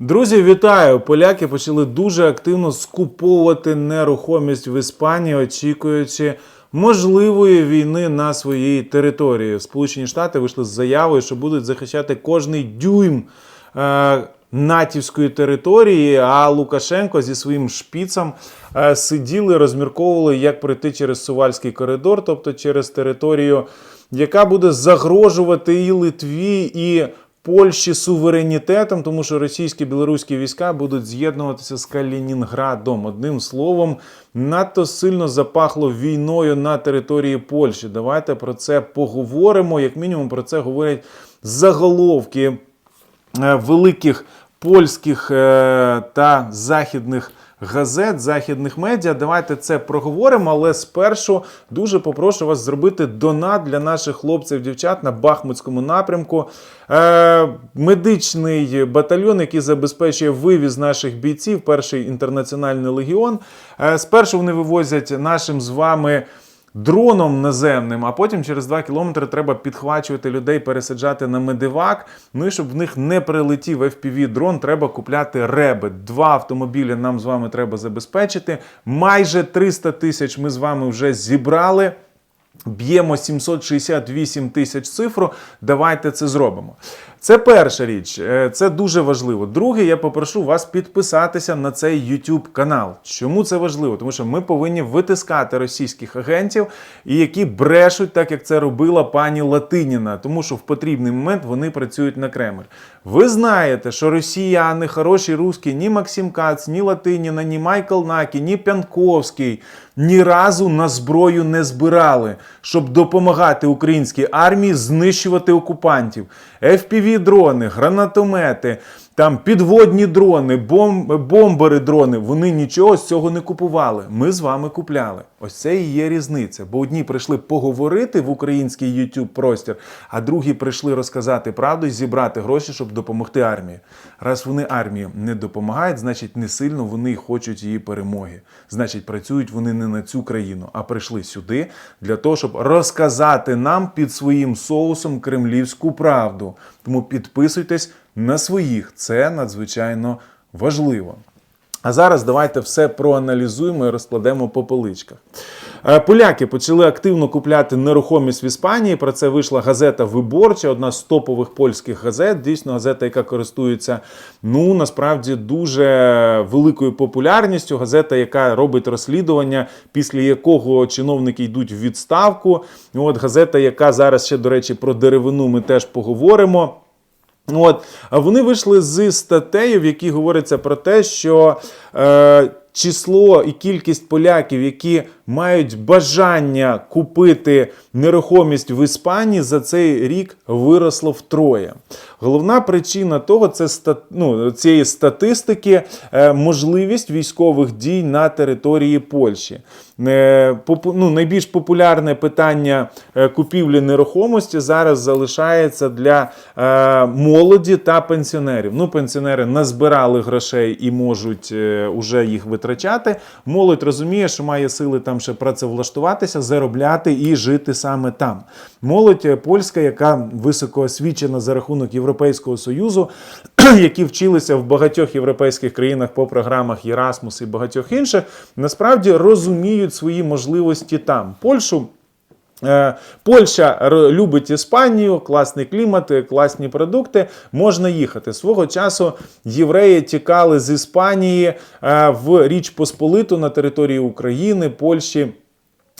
Друзі, вітаю! Поляки почали дуже активно скуповувати нерухомість в Іспанії, очікуючи можливої війни на своїй території. Сполучені Штати вийшли з заявою, що будуть захищати кожний дюйм е, натівської території. А Лукашенко зі своїм шпіцем е, сиділи, розмірковували, як пройти через Сувальський коридор, тобто через територію, яка буде загрожувати і Литві, і Польщі суверенітетом, тому що російські білоруські війська будуть з'єднуватися з Калінінградом. Одним словом, надто сильно запахло війною на території Польщі. Давайте про це поговоримо. Як мінімум, про це говорять заголовки е, великих польських е, та західних. Газет, західних медіа, давайте це проговоримо. Але спершу дуже попрошу вас зробити донат для наших хлопців, дівчат на Бахмутському напрямку. Е, медичний батальйон, який забезпечує вивіз наших бійців, перший інтернаціональний легіон. Е, спершу вони вивозять нашим з вами. Дроном наземним, а потім через 2 кілометри треба підхвачувати людей, пересаджати на медивак. Ну і щоб в них не прилетів fpv дрон, треба купляти реби. Два автомобілі нам з вами треба забезпечити. Майже 300 тисяч ми з вами вже зібрали. Б'ємо 768 тисяч цифру. Давайте це зробимо. Це перша річ, е, це дуже важливо. Друге, я попрошу вас підписатися на цей YouTube канал. Чому це важливо? Тому що ми повинні витискати російських агентів, які брешуть, так як це робила пані Латиніна, тому що в потрібний момент вони працюють на Кремль. Ви знаєте, що росіяни, хороші русські, ні Максим Кац, ні Латиніна, ні Майкл Накі, ні Пянковський ні разу на зброю не збирали, щоб допомагати українській армії знищувати окупантів. FPV-дрони, гранатомети, там підводні дрони, бом- бомбери дрони. Вони нічого з цього не купували. Ми з вами купляли. Ось це і є різниця. Бо одні прийшли поговорити в український YouTube простір, а другі прийшли розказати правду і зібрати гроші, щоб допомогти армії. Раз вони армії не допомагають, значить не сильно вони хочуть її перемоги. Значить, працюють вони не на цю країну, а прийшли сюди для того, щоб розказати нам під своїм соусом кремлівську правду. Тому підписуйтесь на своїх. Це надзвичайно важливо. А зараз давайте все проаналізуємо і розкладемо по поличках. Е, Поляки почали активно купляти нерухомість в Іспанії. Про це вийшла газета Виборча, одна з топових польських газет. Дійсно, газета, яка користується ну насправді дуже великою популярністю. Газета, яка робить розслідування, після якого чиновники йдуть в відставку. От газета, яка зараз ще, до речі, про деревину ми теж поговоримо. От, а вони вийшли з статтею, в якій говориться про те, що е, число і кількість поляків, які мають бажання купити нерухомість в Іспанії, за цей рік виросло втроє. Головна причина того це ну, цієї статистики е, можливість військових дій на території Польщі. Е, ну, найбільш популярне питання е, купівлі нерухомості зараз залишається для молоді та пенсіонерів. Ну, пенсіонери назбирали грошей і можуть уже їх витрачати. Молодь розуміє, що має сили там ще працевлаштуватися, заробляти і жити саме там. Молодь польська, яка високо освічена за рахунок Європейського Союзу, які вчилися в багатьох європейських країнах по програмах Єрасмус і багатьох інших, насправді розуміють свої можливості там. Польщу Е, Польща любить Іспанію, класний клімат, е, класні продукти. Можна їхати. Свого часу євреї тікали з Іспанії е, в Річ Посполиту на території України, Польщі.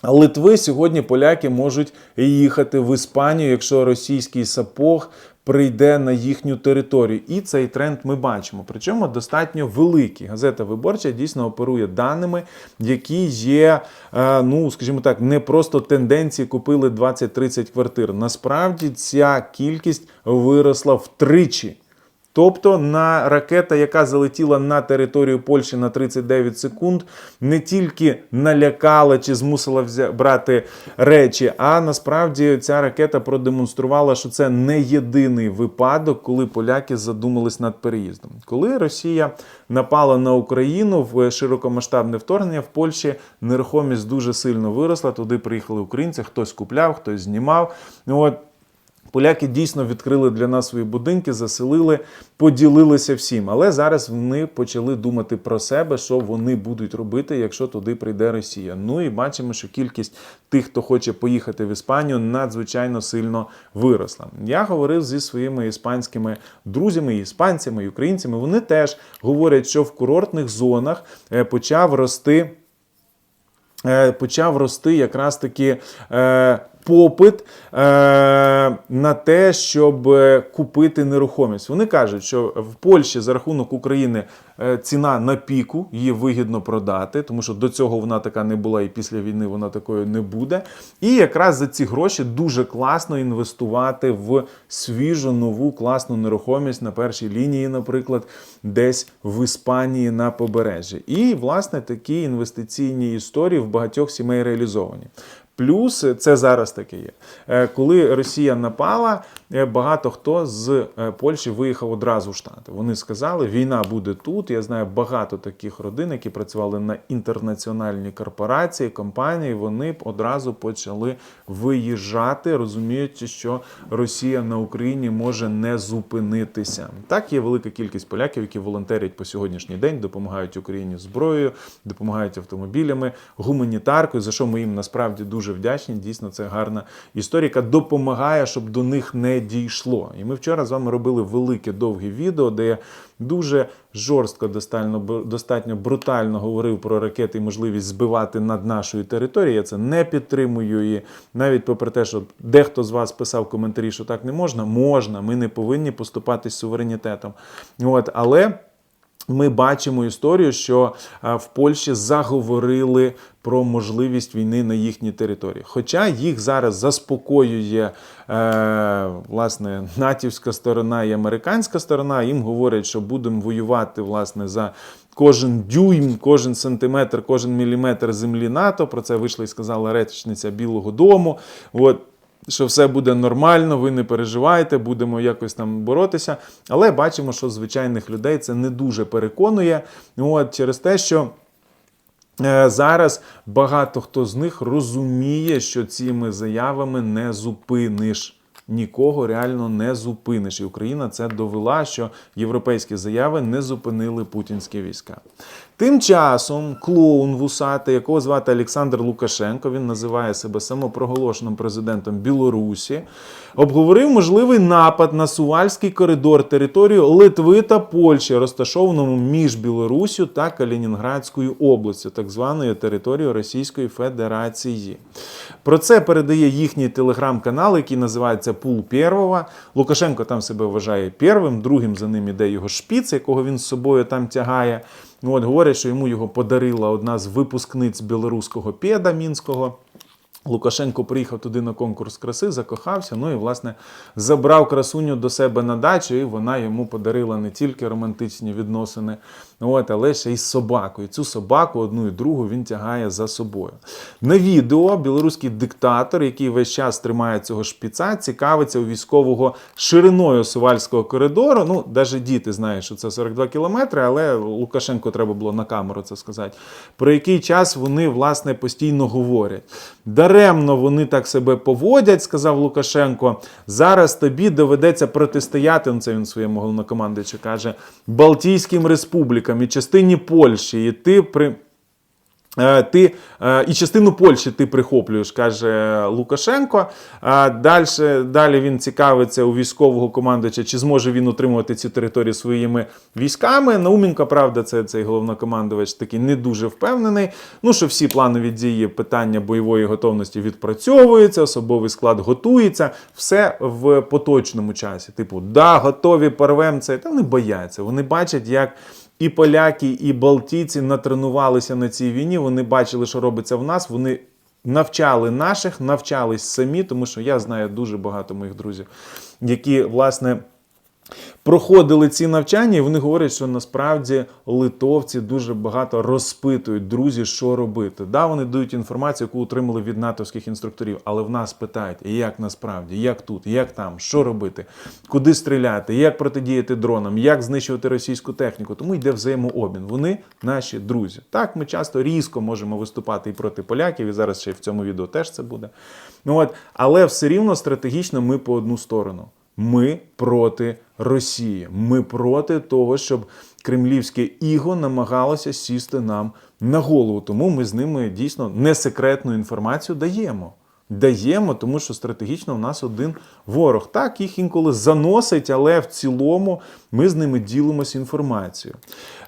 Литви сьогодні поляки можуть їхати в Іспанію, якщо російський сапог прийде на їхню територію. І цей тренд ми бачимо. Причому достатньо великий. Газета Виборча дійсно оперує даними, які є, е, ну скажімо так, не просто тенденції купили 20-30 квартир. Насправді ця кількість виросла втричі. Тобто на ракета, яка залетіла на територію Польщі на 39 секунд, не тільки налякала чи змусила взя- брати речі, а насправді ця ракета продемонструвала, що це не єдиний випадок, коли поляки задумались над переїздом. Коли Росія напала на Україну в широкомасштабне вторгнення в Польщі, нерухомість дуже сильно виросла. Туди приїхали українці, хтось купляв, хтось знімав. От Поляки дійсно відкрили для нас свої будинки, заселили, поділилися всім. Але зараз вони почали думати про себе, що вони будуть робити, якщо туди прийде Росія. Ну і бачимо, що кількість тих, хто хоче поїхати в Іспанію, надзвичайно сильно виросла. Я говорив зі своїми іспанськими друзями, іспанцями, і українцями. Вони теж говорять, що в курортних зонах е, почав рости е, почав рости якраз таки е, попит е, на те, щоб е, купити нерухомість. Вони кажуть, що в Польщі за рахунок України е, ціна на піку, її вигідно продати, тому що до цього вона така не була, і після війни вона такою не буде. І якраз за ці гроші дуже класно інвестувати в свіжу нову класну нерухомість на першій лінії, наприклад, десь в Іспанії на побережжі. І власне такі інвестиційні історії в багатьох сімей реалізовані. Плюс це зараз таке є. Е, Коли Росія напала, багато хто з е, Польщі виїхав одразу в Штати. Вони сказали, війна буде тут. Я знаю багато таких родин, які працювали на інтернаціональні корпорації, компанії. Вони одразу почали виїжджати, розуміючи, що Росія на Україні може не зупинитися. Так є велика кількість поляків, які волонтерять по сьогоднішній день, допомагають Україні зброєю, допомагають автомобілями, гуманітаркою, за що ми їм насправді дуже вдячні. Дійсно, це гарна історія, яка допомагає, щоб до них не дійшло. І ми вчора з вами робили велике довге відео, де я дуже жорстко, достатньо, брутально говорив про ракети і можливість збивати над нашою територією. Я це не підтримую. І навіть попри те, що дехто з вас писав коментарі, що так не можна, можна. Ми не повинні поступатись суверенітетом. От, але. Ми бачимо історію, що в Польщі заговорили про можливість війни на їхній території. Хоча їх зараз заспокоює е, власне натівська сторона і американська сторона, їм говорять, що будемо воювати власне за кожен дюйм, кожен сантиметр, кожен міліметр землі НАТО. Про це вийшла і сказала речниця Білого Дому. От що все буде нормально, ви не переживайте, будемо якось там боротися. Але бачимо, що звичайних людей це не дуже переконує. От через те, що. Е, Зараз багато хто з них розуміє, що цими заявами не зупиниш. Нікого реально не зупиниш. І Україна це довела, що європейські заяви не зупинили путінські війська. Тим часом клоун вусатий, якого звати Олександр Лукашенко, він називає себе самопроголошеним президентом Білорусі, обговорив можливий напад на Сувальський коридор територію Литви та Польщі, розташованому між Білорусю та Калінінградською областю, так званою територією Російської Федерації. Про це передає їхній телеграм-канал, який називається Пул Первого. Лукашенко там себе вважає первим, другим за ним іде його шпіц, якого він з собою там тягає. Ну, От говорять, що йому його подарила одна з випускниць білоруського педа мінського. Лукашенко приїхав туди на конкурс краси, закохався. Ну і власне забрав красуню до себе на дачу, і вона йому подарила не тільки романтичні відносини, от, але ще й собаку. І цю собаку, одну і другу, він тягає за собою. На відео білоруський диктатор, який весь час тримає цього шпіца, цікавиться у військового шириною сувальського коридору. Ну, навіть діти знають, що це 42 кілометри, але Лукашенко треба було на камеру це сказати. Про який час вони власне постійно говорять. Даремно вони так себе поводять, сказав Лукашенко. Зараз тобі доведеться протистояти. Ну, це він своєму головнокомандуючу каже Балтійським республікам і частині Польщі. І ти при. Е, Ти е, і частину Польщі ти прихоплюєш, каже Лукашенко. А далі, далі він цікавиться у військового командувача, чи зможе він утримувати ці території своїми військами. Науменко, правда, це цей головнокомандувач такий не дуже впевнений. Ну що всі планові дії питання бойової готовності відпрацьовуються, особовий склад готується, все в поточному часі. Типу, да, готові порвем це. Та вони бояться. Вони бачать, як. І поляки, і балтійці натренувалися на цій війні. Вони бачили, що робиться в нас. Вони навчали наших, навчались самі, тому що я знаю дуже багато моїх друзів, які власне. Проходили ці навчання, і вони говорять, що насправді литовці дуже багато розпитують друзі, що робити. Да, вони дають інформацію, яку отримали від натовських інструкторів, але в нас питають, як насправді, як тут, як там, що робити, куди стріляти, як протидіяти дронам, як знищувати російську техніку. Тому йде взаємообмін. Вони наші друзі. Так, ми часто різко можемо виступати і проти поляків, і зараз ще й в цьому відео теж це буде. Ну от, але все рівно стратегічно ми по одну сторону. Ми проти Росії. Ми проти того, щоб кремлівське іго намагалося сісти нам на голову. Тому ми з ними дійсно не секретну інформацію даємо. Даємо, тому що стратегічно в нас один ворог. Так, їх інколи заносить, але в цілому ми з ними ділимося інформацією.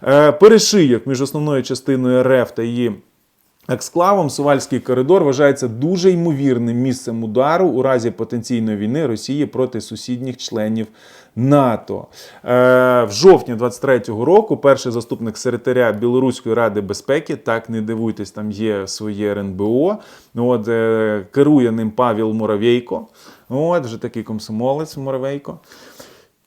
Е, перешийок між основною частиною РФ та її Ексклавом Сувальський коридор вважається дуже ймовірним місцем удару у разі потенційної війни Росії проти сусідніх членів НАТО. Е, в жовтні 23-го року перший заступник секретаря Білоруської ради безпеки, так не дивуйтесь, там є своє РНБО. От, е, керує ним Павел Муравейко. От, вже такий комсомолець Муравейко.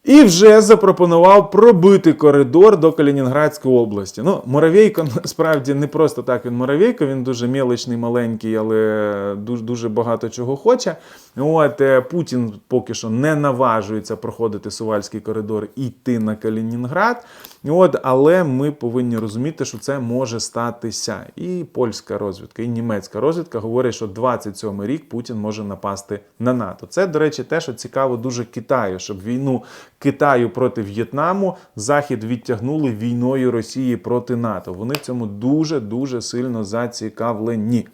І вже запропонував пробити коридор до Калінінградської області. Ну, Моравейко насправді не просто так він Моравейко, він дуже мілочний, маленький, але дуже, дуже багато чого хоче. От е, Путін поки що не наважується проходити Сувальський коридор і йти на Калінінград. От, але ми повинні розуміти, що це може статися. І польська розвідка, і німецька розвідка говорять, що 27 рік Путін може напасти на НАТО. Це, до речі, те, що цікаво дуже Китаю, щоб війну Китаю проти В'єтнаму Захід відтягнули війною Росії проти НАТО. Вони в цьому дуже дуже сильно зацікавлені.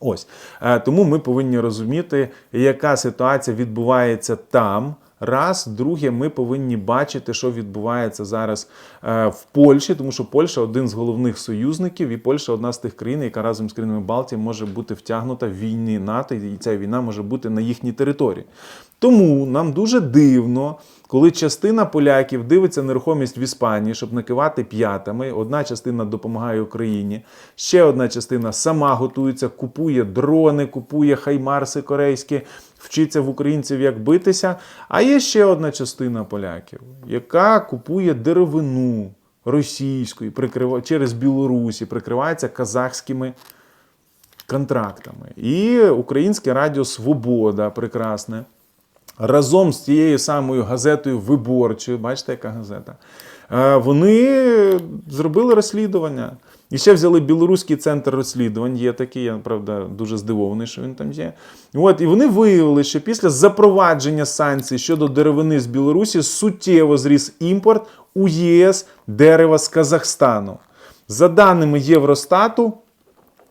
Ось Е, тому ми повинні розуміти, яка ситуація відбувається там. Раз, друге, ми повинні бачити, що відбувається зараз е, в Польщі, тому що Польща один з головних союзників, і Польща одна з тих країн, яка разом з країнами Балтії може бути втягнута в війни НАТО, і ця війна може бути на їхній території. Тому нам дуже дивно, коли частина поляків дивиться нерухомість в Іспанії, щоб накивати п'ятами. Одна частина допомагає Україні, ще одна частина сама готується, купує дрони, купує хаймарси корейські, вчиться в українців, як битися. А є ще одна частина поляків, яка купує деревину російську через Білорусі, прикривається казахськими контрактами. І українське радіо Свобода прекрасне. Разом з тією самою газетою виборчою, бачите, яка газета, вони зробили розслідування. І ще взяли білоруський центр розслідувань. Є такий, я правда дуже здивований, що він там є. От, і вони виявили, що після запровадження санкцій щодо деревини з Білорусі суттєво зріс імпорт у ЄС дерева з Казахстану. За даними Євростату, е,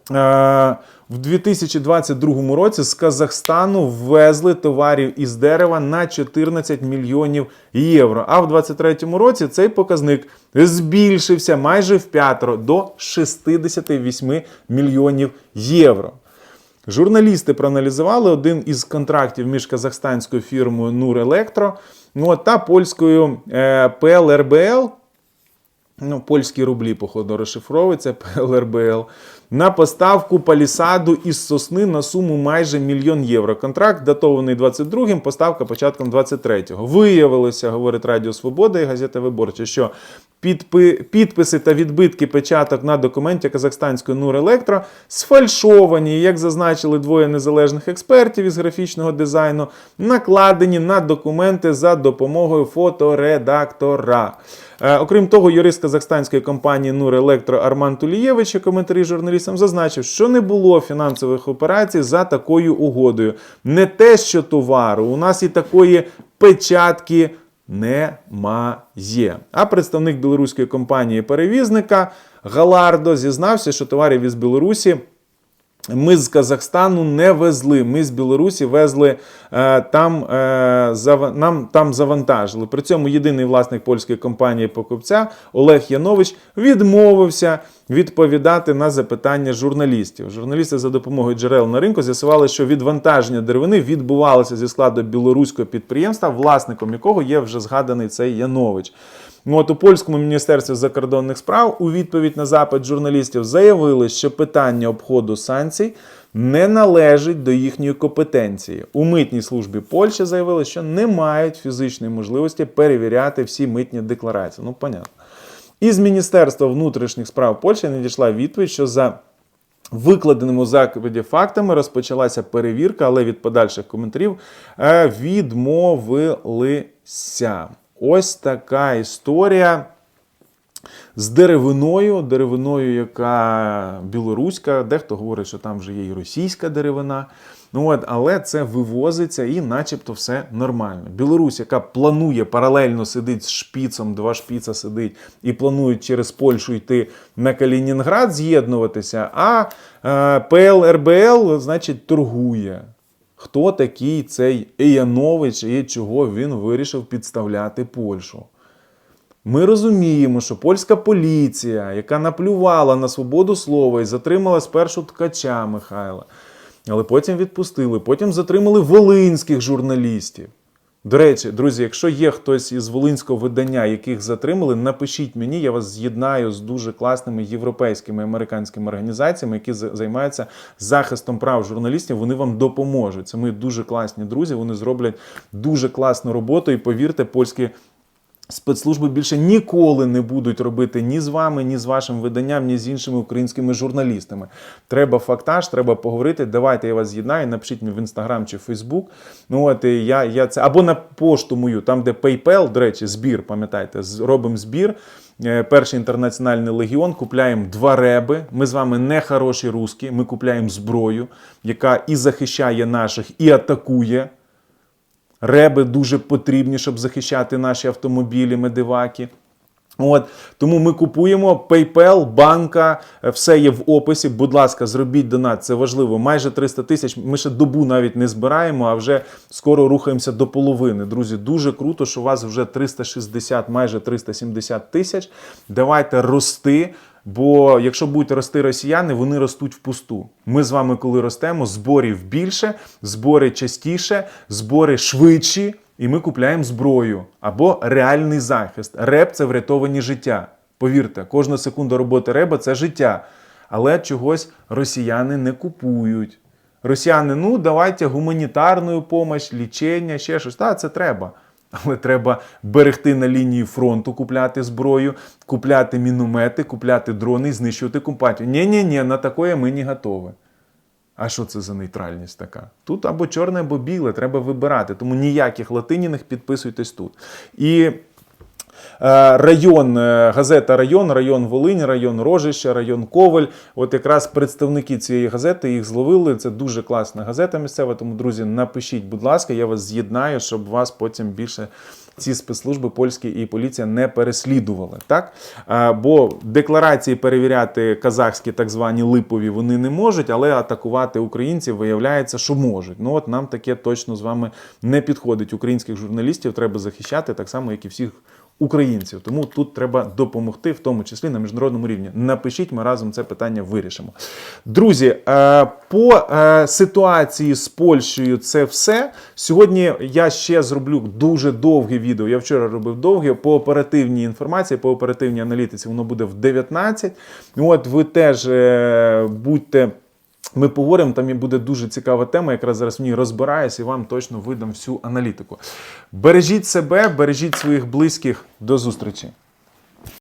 в 2022 році з Казахстану ввезли товарів із дерева на 14 мільйонів євро. А в 2023 році цей показник збільшився майже в п'ятеро до 68 мільйонів євро. Журналісти проаналізували один із контрактів між казахстанською фірмою Нур Електро ну, та польською е, ПЛРБЛ. Ну, польські рублі, походу, розшифровується ПЛРБЛ. На поставку палісаду із сосни на суму майже мільйон євро. Контракт датований 22-м, поставка початком 23-го. Виявилося, говорить Радіо Свобода і газета Виборча, що підписи та відбитки печаток на документі казахстанської Нур Електро сфальшовані, як зазначили двоє незалежних експертів із графічного дизайну, накладені на документи за допомогою фоторедактора. Е, Окрім того, юрист казахстанської компанії Нур Електро Арман Тулієвич у коментарі журналістам зазначив, що не було фінансових операцій за такою угодою. Не те, що товару, у нас і такої печатки немає. А представник білоруської компанії перевізника Галардо зізнався, що товарів із Білорусі. Ми з Казахстану не везли. Ми з Білорусі везли е, там, е, нам там завантажили. При цьому єдиний власник польської компанії покупця Олег Янович відмовився відповідати на запитання журналістів. Журналісти за допомогою джерел на ринку з'ясували, що відвантаження деревини відбувалося зі складу білоруського підприємства, власником якого є вже згаданий цей Янович. Ну, От у польському міністерстві закордонних справ у відповідь на запит журналістів заявили, що питання обходу санкцій не належить до їхньої компетенції. У митній службі Польщі заявили, що не мають фізичної можливості перевіряти всі митні декларації. Ну, понятно. Із Міністерства внутрішніх справ Польщі надійшла відповідь, що за викладеними у закладі фактами розпочалася перевірка, але від подальших коментарів е, відмовилися. Ось така історія з деревиною, деревиною, яка білоруська, дехто говорить, що там вже є і російська деревина. Ну от, але це вивозиться і начебто все нормально. Білорусь, яка планує паралельно сидить з шпіцом, два шпіца сидить, і планують через Польщу йти на Калінінград з'єднуватися, а е, ПЛРБЛ, значить, торгує. Хто такий цей Еянович і чого він вирішив підставляти Польщу? Ми розуміємо, що польська поліція, яка наплювала на свободу слова і затримала спершу ткача Михайла, але потім відпустили, потім затримали волинських журналістів. До речі, друзі, якщо є хтось із волинського видання, яких затримали, напишіть мені, я вас з'єднаю з дуже класними європейськими американськими організаціями, які за- займаються захистом прав журналістів. Вони вам допоможуть. Це мої дуже класні друзі. Вони зроблять дуже класну роботу. І повірте, польські спецслужби більше ніколи не будуть робити ні з вами, ні з вашим виданням, ні з іншими українськими журналістами. Треба фактаж, треба поговорити. Давайте я вас з'єднаю. Напишіть мені в інстаграм чи Фейсбук. Ну от я, я це або на пошту мою, там де PayPal, до речі, збір, пам'ятаєте, робимо збір. Е, Перший інтернаціональний легіон купляємо два реби. Ми з вами не хороші русські. Ми купляємо зброю, яка і захищає наших, і атакує. Реби дуже потрібні, щоб захищати наші автомобілі, медиваки. От тому ми купуємо PayPal, банка, е, все є в описі. Будь ласка, зробіть донат, це важливо. Майже 300 тисяч. Ми ще добу навіть не збираємо, а вже скоро рухаємося до половини. Друзі, дуже круто, що у вас вже 360, майже 370 тисяч. Давайте рости. Бо якщо будуть рости росіяни, вони ростуть впусту. Ми з вами, коли ростемо, зборів більше, збори частіше, збори швидші, і ми купляємо зброю або реальний захист. Реп це врятовані життя. Повірте, кожна секунда роботи реба це життя. Але чогось росіяни не купують. Росіяни, ну давайте гуманітарну допомогу, лічення, ще щось. Так, це треба. Але треба берегти на лінії фронту, купляти зброю, купляти міномети, купляти дрони і знищувати компатію. ні ні ні на такое ми не готові. А що це за нейтральність така? Тут або чорне, або біле, треба вибирати. Тому ніяких латиніних підписуйтесь тут. І Район, е, газета Район, район Волинь, район Рожище, район Коваль. От якраз представники цієї газети їх зловили. Це дуже класна газета місцева. Тому, друзі, напишіть, будь ласка, я вас з'єднаю, щоб вас потім більше. Ці спецслужби польські і поліція не переслідували, так Е, бо декларації перевіряти казахські так звані липові вони не можуть, але атакувати українців виявляється, що можуть. Ну от нам таке точно з вами не підходить. Українських журналістів треба захищати так само, як і всіх українців. Тому тут треба допомогти, в тому числі на міжнародному рівні. Напишіть, ми разом це питання вирішимо. Друзі, е, по е, ситуації з Польщею це все. Сьогодні я ще зроблю дуже довге відео. Я вчора робив довге по оперативній інформації, по оперативній аналітиці. Воно буде в 19. От ви теж е, будьте. Ми поговоримо, там буде дуже цікава тема. Якраз зараз в ній розбираюсь і вам точно видам всю аналітику. Бережіть себе, бережіть своїх близьких. До зустрічі!